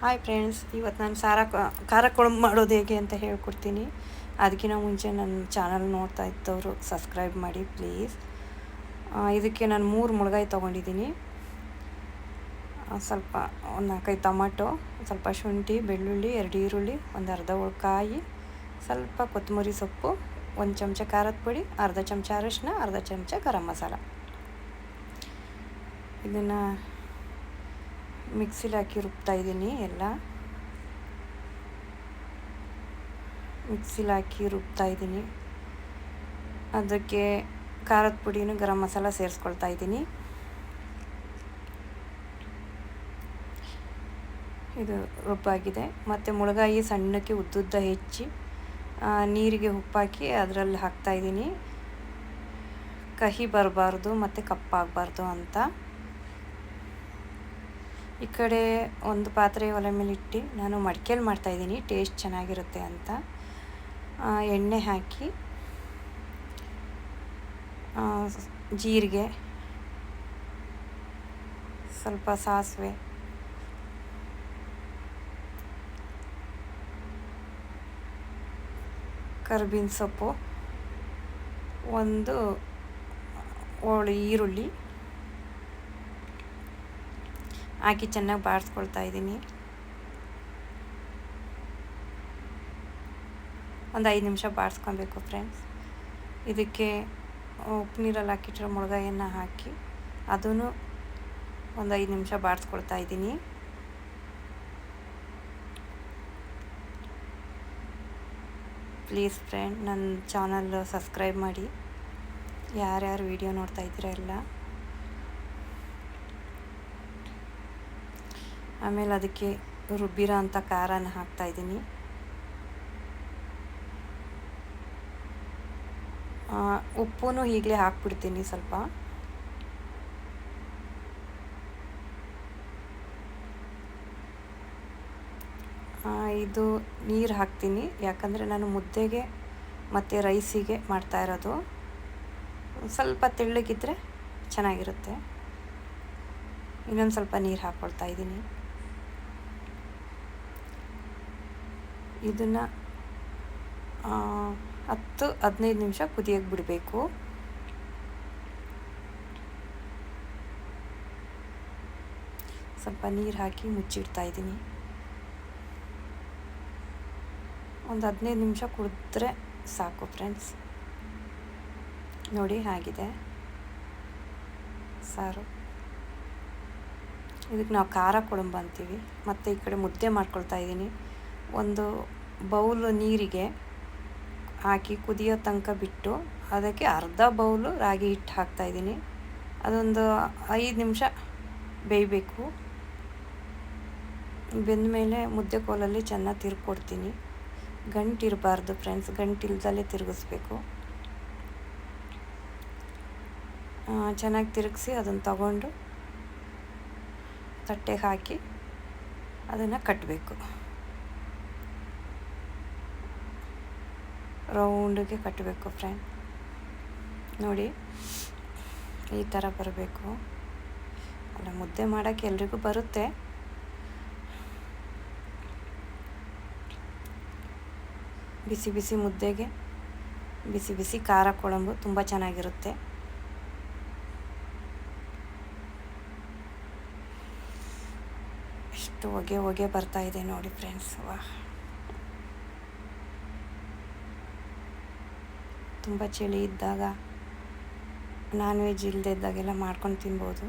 Hi friends ಇವತ್ತು ನಾನು ಸಾರ ಖಾರ ಕುಳಂಬು ಮಾಡೋದು ಹೇಗೆ ಅಂತ ಹೇಳ್ಕೊಡ್ತೀನಿ. ಅದಕ್ಕಿಂತ ಮುಂಚೆ ನನ್ನ ಚಾನಲ್ ನೋಡ್ತಾ ಇದ್ದವರು ಸಬ್ಸ್ಕ್ರೈಬ್ ಮಾಡಿ ಪ್ಲೀಸ್ ಇದಕ್ಕೆ ನಾನು ಮೂರು ಮುಳುಗಾಯಿ ತೊಗೊಂಡಿದ್ದೀನಿ. ಸ್ವಲ್ಪ ಒಂದು ನಾಲ್ಕೈದು ಟೊಮಾಟೊ, ಸ್ವಲ್ಪ ಶುಂಠಿ, ಬೆಳ್ಳುಳ್ಳಿ, ಎರಡು ಈರುಳ್ಳಿ, ಒಂದು ಅರ್ಧ ಕಾಯಿ ಸ್ವಲ್ಪ ಕೊತ್ತಂಬರಿ ಸೊಪ್ಪು, ಒಂದು ಚಮಚ ಖಾರದ ಪುಡಿ, ಅರ್ಧ ಚಮಚ ಅರಶಿನ, ಅರ್ಧ ಚಮಚ ಗರಂ ಮಸಾಲ. ಇದನ್ನು ಮಿಕ್ಸಿಲಿ ಹಾಕಿ ರುಬ್ತಾ ಇದ್ದೀನಿ ಎಲ್ಲ. ಮಿಕ್ಸಿಲಿ ಹಾಕಿ ರುಬ್ತಾ ಇದ್ದೀನಿ. ಅದಕ್ಕೆ ಖಾರದ ಪುಡಿನೂ ಗರಂ ಮಸಾಲ ಸೇರಿಸ್ಕೊಳ್ತಾ ಇದ್ದೀನಿ. ಇದು ರುಬ್ಬಾಗಿದೆ. ಮತ್ತು ಮುಳುಗಾಯಿ ಸಣ್ಣಕ್ಕೆ ಉದ್ದುದ್ದ ಹೆಚ್ಚಿ ನೀರಿಗೆ ಉಪ್ಪಾಕಿ ಅದರಲ್ಲಿ ಹಾಕ್ತಾಯಿದ್ದೀನಿ ಕಹಿ ಬರಬಾರ್ದು, ಮತ್ತು ಕಪ್ಪಾಗಬಾರ್ದು ಅಂತ. ಈ ಕಡೆ ಒಂದು ಪಾತ್ರೆ ಒಲೆ ಮೇಲೆ ಇಟ್ಟು ನಾನು ಮಡಿಕೇಲಿ ಮಾಡ್ತಾಯಿದ್ದೀನಿ ಟೇಸ್ಟ್ ಚೆನ್ನಾಗಿರುತ್ತೆ ಅಂತ. ಎಣ್ಣೆ ಹಾಕಿ ಜೀರಿಗೆ, ಸ್ವಲ್ಪ ಸಾಸಿವೆ, ಕರ್ಬೇವಿನ ಸೊಪ್ಪು, ಒಂದು ಹೋಳು ಈರುಳ್ಳಿ ಹಾಕಿ ಚೆನ್ನಾಗಿ ಬಾರಿಸ್ಕೊಳ್ತಾ ಇದ್ದೀನಿ. ಒಂದು ಐದು ನಿಮಿಷ ಬಾರಿಸ್ಕೊಬೇಕು ಫ್ರೆಂಡ್ಸ್ ಇದಕ್ಕೆ ಉಪ್ಪು ನೀರಲ್ಲಿ ಹಾಕಿಟ್ಟಿರೋ ಮುಳುಗಾಯನ್ನು ಹಾಕಿ ಅದೂ ಒಂದು ಐದು ನಿಮಿಷ ಬಾರಿಸ್ಕೊಳ್ತಾ ಇದ್ದೀನಿ. ಪ್ಲೀಸ್ ಫ್ರೆಂಡ್ ನನ್ನ ಚಾನಲ್ ಸಬ್ಸ್ಕ್ರೈಬ್ ಮಾಡಿ. ಯಾರ್ಯಾರು ವಿಡಿಯೋ ನೋಡ್ತಾ ಇದ್ದೀರಾ ಎಲ್ಲ. ಆಮೇಲೆ ಅದಕ್ಕೆ ರುಬ್ಬಿರೋ ಅಂಥ ಖಾರನ ಹಾಕ್ತಾ ಇದ್ದೀನಿ. ಉಪ್ಪು ಈಗಲೇ ಹಾಕ್ಬಿಡ್ತೀನಿ ಸ್ವಲ್ಪ. ಇದು ನೀರು ಹಾಕ್ತೀನಿ. ಯಾಕಂದರೆ ನಾನು ಮುದ್ದೆಗೆ ಮತ್ತು ರೈಸಿಗೆ ಮಾಡ್ತಾ ಇರೋದು. ಸ್ವಲ್ಪ ತೆಳ್ಳಗಿದ್ರೆ ಚೆನ್ನಾಗಿರುತ್ತೆ. ಇನ್ನೊಂದು ಸ್ವಲ್ಪ ನೀರು ಹಾಕ್ಕೊಳ್ತಾ ಇದ್ದೀನಿ. ಇದನ್ನು ಹತ್ತು, ಹದಿನೈದು ನಿಮಿಷ ಕುದಿಯೋಕ್ಕೆ ಬಿಡಬೇಕು. ಸ್ವಲ್ಪ ನೀರು ಹಾಕಿ ಮುಚ್ಚಿಡ್ತಾ ಇದ್ದೀನಿ. ಒಂದು ಹದಿನೈದು ನಿಮಿಷ ಕುಡಿದ್ರೆ ಸಾಕು ಫ್ರೆಂಡ್ಸ್. ನೋಡಿ ಆಗಿದೆ ಸಾರು. ಇದಕ್ಕೆ ನಾವು ಖಾರ ಕುಳಂಬ ಅಂತೀವಿ. ಮತ್ತು ಈ ಕಡೆ ಮುದ್ದೆ ಮಾಡ್ಕೊಳ್ತಾ ಇದ್ದೀನಿ. ಒಂದು ಬೌಲು ನೀರಿಗೆ ಹಾಕಿ ಕುದಿಯೋ ತನಕ ಬಿಟ್ಟು ಅದಕ್ಕೆ ಅರ್ಧ ಬೌಲು ರಾಗಿ ಹಿಟ್ಟು ಹಾಕ್ತಾಯಿದ್ದೀನಿ ಅದೊಂದು ಐದು ನಿಮಿಷ ಬೇಯಬೇಕು. ಬೆಂದ ಮೇಲೆ ಮುದ್ದೆ ಕೋಲಲ್ಲಿ ಚೆನ್ನಾಗಿ ತಿರ್ಕೊಡ್ತೀನಿ. ಗಂಟಿರಬಾರ್ದು ಫ್ರೆಂಡ್ಸ್ ಗಂಟಿಲ್ದಲ್ಲೇ ತಿರುಗಿಸ್ಬೇಕು. ಚೆನ್ನಾಗಿ ತಿರುಗಿಸಿ ಅದನ್ನು ತಗೊಂಡು ತಟ್ಟೆಗೆ ಹಾಕಿ ಅದನ್ನು ಕಟ್ಟಬೇಕು ರೌಂಡಿಗೆ ಕಟ್ಟಬೇಕು ಫ್ರೆಂಡ್. ನೋಡಿ, ಈ ಥರ ಬರಬೇಕು. ಅಲ್ಲ, ಮುದ್ದೆ ಮಾಡೋಕ್ಕೆ ಎಲ್ರಿಗೂ ಬರುತ್ತೆ. ಬಿಸಿ ಬಿಸಿ ಮುದ್ದೆಗೆ, ಬಿಸಿ ಬಿಸಿ ಖಾರ, ಕೊಳಂಬು ತುಂಬ ಚೆನ್ನಾಗಿರುತ್ತೆ. ಎಷ್ಟು ಹೊಗೆ ಹೊಗೆ ಬರ್ತಾ ಇದೆ ನೋಡಿ ಫ್ರೆಂಡ್ಸ್. ವಾ ತುಂಬ ಚಳಿ ಇದ್ದಾಗ ನಾನ್ ವೆಜ್ ಇಲ್ಲದೆ ಇದ್ದಾಗೆಲ್ಲ ಮಾಡ್ಕೊಂಡು ತಿನ್ಬೋದು.